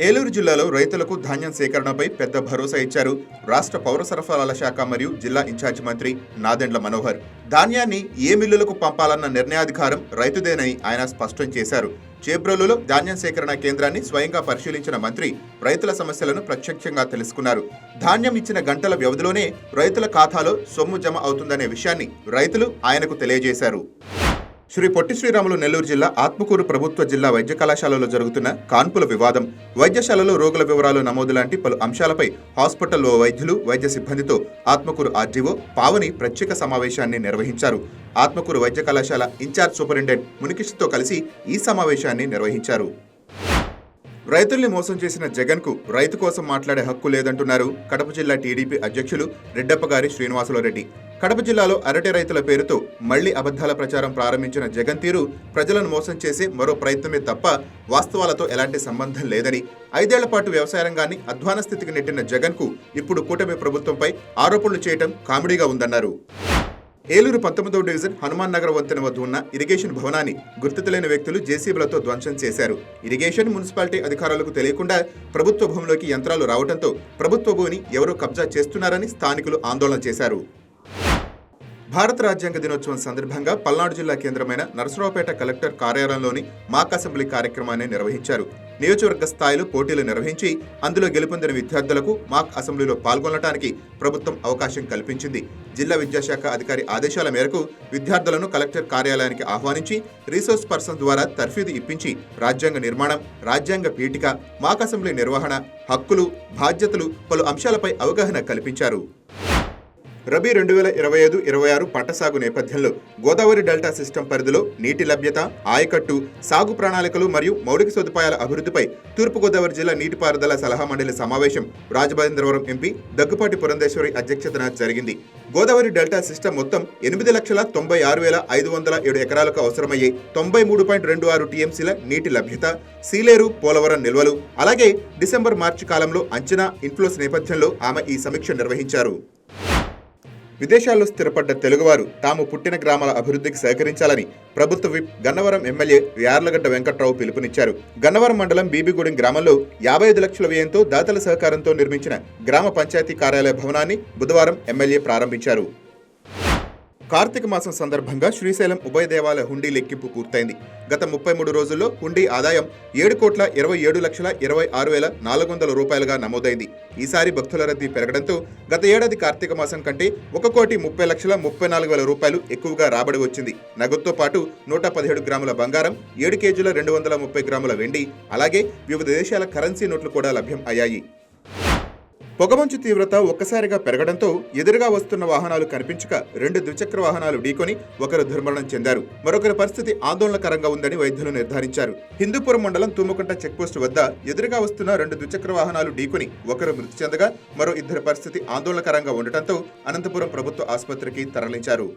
ఏలూరు జిల్లాలో రైతులకు ధాన్యం సేకరణపై పెద్ద భరోసా ఇచ్చారు రాష్ట్ర పౌర సరఫరాల శాఖ మరియు జిల్లా ఇన్ఛార్జి మంత్రి నాదెండ్ల మనోహర్. ధాన్యాన్ని ఏ మిల్లులకు పంపాలన్న నిర్ణయాధికారం రైతుదేనని ఆయన స్పష్టం చేశారు. చేబ్రోలులో ధాన్యం సేకరణ కేంద్రాన్ని స్వయంగా పరిశీలించిన మంత్రి రైతుల సమస్యలను ప్రత్యక్షంగా తెలుసుకున్నారు. ధాన్యం ఇచ్చిన గంటల వ్యవధిలోనే రైతుల ఖాతాలో సొమ్ము జమ అవుతుందనే విషయాన్ని రైతులు ఆయనకు తెలియజేశారు. శ్రీ పొట్టి శ్రీరాములు నెల్లూరు జిల్లా ఆత్మకూరు ప్రభుత్వ జిల్లా వైద్య కళాశాలలో జరుగుతున్న కాన్పుల వివాదం వైద్యశాలలో రోగుల వివరాలు నమోదు లాంటి పలు అంశాలపై హాస్పిటల్లో వైద్యులు వైద్య సిబ్బందితో ఆత్మకూరు ఆర్డీఓ పావని ప్రత్యేక సమావేశాన్ని నిర్వహించారు. ఆత్మకూరు వైద్య కళాశాల ఇన్ఛార్జ్ సూపరింటెండెంట్ మునికిష్తో కలిసి ఈ సమావేశాన్ని నిర్వహించారు. రైతుల్ని మోసం చేసిన జగన్కు రైతు కోసం మాట్లాడే హక్కు లేదంటున్నారు. కడప జిల్లా టీడీపీ అధ్యక్షులు రెడ్డప్పగారి శ్రీనివాసులరెడ్డి. కడప జిల్లాలో అరటి రైతుల పేరుతో మళ్ళీ అబద్ధాల ప్రచారం ప్రారంభించిన జగన్ తీరు ప్రజలను మోసం చేసే మరో ప్రయత్నమే తప్ప వాస్తవాలతో ఎలాంటి సంబంధం లేదని. ఐదేళ్ళ పాటు వ్యవసాయ రంగాన్ని అధ్వాన స్థితికి నెట్టిన జగన్కు ఇప్పుడు కూటమి ప్రభుత్వంపై ఆరోపణలు చేయటం కామెడీగా ఉందన్నారు. ఏలూరు పంతొమ్మిదవ డివిజన్ హనుమాన్ నగర్ వంతెన వద్ద ఉన్న ఇరిగేషన్ భవనాన్ని గుర్తు వ్యక్తులు జేసీబీలతో ధ్వంసం చేశారు. ఇరిగేషన్ మున్సిపాలిటీ అధికారులకు తెలియకుండా ప్రభుత్వ భూమిలోకి యంత్రాలు రావడంతో ప్రభుత్వ భూమిని ఎవరూ కబ్జా చేస్తున్నారని స్థానికులు ఆందోళన చేశారు. భారత రాజ్యాంగ దినోత్సవం సందర్భంగా పల్నాడు జిల్లా కేంద్రమైన నరసరావుపేట కలెక్టర్ కార్యాలయంలోని మాక్ అసెంబ్లీ కార్యక్రమాన్ని నిర్వహించారు. నియోజకవర్గ స్థాయిలో పోటీలు నిర్వహించి అందులో గెలుపొందిన విద్యార్థులకు మాక్ అసెంబ్లీలో పాల్గొనడానికి ప్రభుత్వం అవకాశం కల్పించింది. జిల్లా విద్యాశాఖ అధికారి ఆదేశాల మేరకు విద్యార్థులను కలెక్టర్ కార్యాలయానికి ఆహ్వానించి రీసోర్స్ పర్సన్ ద్వారా తర్ఫీదు ఇప్పించి రాజ్యాంగ నిర్మాణం రాజ్యాంగ పీఠిక మాక్ అసెంబ్లీ నిర్వహణ హక్కులు బాధ్యతలు పలు అంశాలపై అవగాహన కల్పించారు. రబీ రెండు వేల ఇరవై ఐదు ఇరవై ఆరు పంట సాగు నేపథ్యంలో గోదావరి డెల్టా సిస్టమ్ పరిధిలో నీటి లభ్యత ఆయకట్టు సాగు ప్రణాళికలు మరియు మౌలిక సదుపాయాల అభివృద్ధిపై తూర్పుగోదావరి జిల్లా నీటిపారుదల సలహా మండలి సమావేశం రాజభేంద్రవరం ఎంపీ దగ్గుపాటి పురంధేశ్వరి అధ్యక్షతన జరిగింది. గోదావరి డెల్టా సిస్టమ్ మొత్తం ఎనిమిది లక్షల తొంభై ఆరు వేల ఐదు వందల ఏడు ఎకరాలకు అవసరమయ్యే తొంభై మూడు పాయింట్ రెండు ఆరు టీఎంసీల నీటి లభ్యత సీలేరు పోలవరం నిల్వలు అలాగే డిసెంబర్ మార్చి కాలంలో అంచనా ఇన్ఫ్లోస్ నేపథ్యంలో ఆమె ఈ సమీక్ష నిర్వహించారు. విదేశాల్లో స్థిరపడ్డ తెలుగువారు తాము పుట్టిన గ్రామాల అభివృద్ధికి సహకరించాలని ప్రభుత్వ విప్ గన్నవరం ఎమ్మెల్యే యార్లగడ్డ వెంకట్రావు పిలుపునిచ్చారు. గన్నవరం మండలం బీబీగూడెం గ్రామంలో యాభై ఐదు లక్షల వ్యయంతో దాతల సహకారంతో నిర్మించిన గ్రామ పంచాయతీ కార్యాలయ భవనాన్ని బుధవారం ఎమ్మెల్యే ప్రారంభించారు. కార్తీక మాసం సందర్భంగా శ్రీశైలం ఉభయ దేవాలయ హుండీ లెక్కింపు పూర్తయింది. గత ముప్పై మూడు రోజుల్లో హుండీ ఆదాయం ఏడు కోట్ల ఇరవై ఏడు లక్షల ఇరవై ఆరు వేల నాలుగు వందల రూపాయలుగా నమోదైంది. ఈసారి భక్తుల రద్దీ పెరగడంతో గత ఏడాది కార్తీక మాసం కంటే ఒక కోటి ముప్పై లక్షల ముప్పై నాలుగు వేల రూపాయలు ఎక్కువగా రాబడి వచ్చింది. నగదుతో పాటు నూట పదిహేడు గ్రాముల బంగారం ఏడు కేజీల రెండు వందల ముప్పై గ్రాముల వెండి అలాగే వివిధ దేశాల కరెన్సీ నోట్లు కూడా లభ్యం అయ్యాయి. పొగమంచు తీవ్రత ఒక్కసారిగా పెరగడంతో ఎదురుగా వస్తున్న వాహనాలు కనిపించక రెండు ద్విచక్ర వాహనాలు ఢీకొని ఒకరు దుర్మరణం చెందారు. మరొకరి పరిస్థితి ఆందోళనకరంగా ఉందని వైద్యులు నిర్ధారించారు. హిందూపురం మండలం తుమ్మకుంట చెక్పోస్ట్ వద్ద ఎదురుగా వస్తున్న రెండు ద్విచక్ర వాహనాలు ఢీకొని ఒకరు మృతి చెందగా మరో ఇద్దరి పరిస్థితి ఆందోళనకరంగా ఉండటంతో అనంతపురం ప్రభుత్వ ఆసుపత్రికి తరలించారు.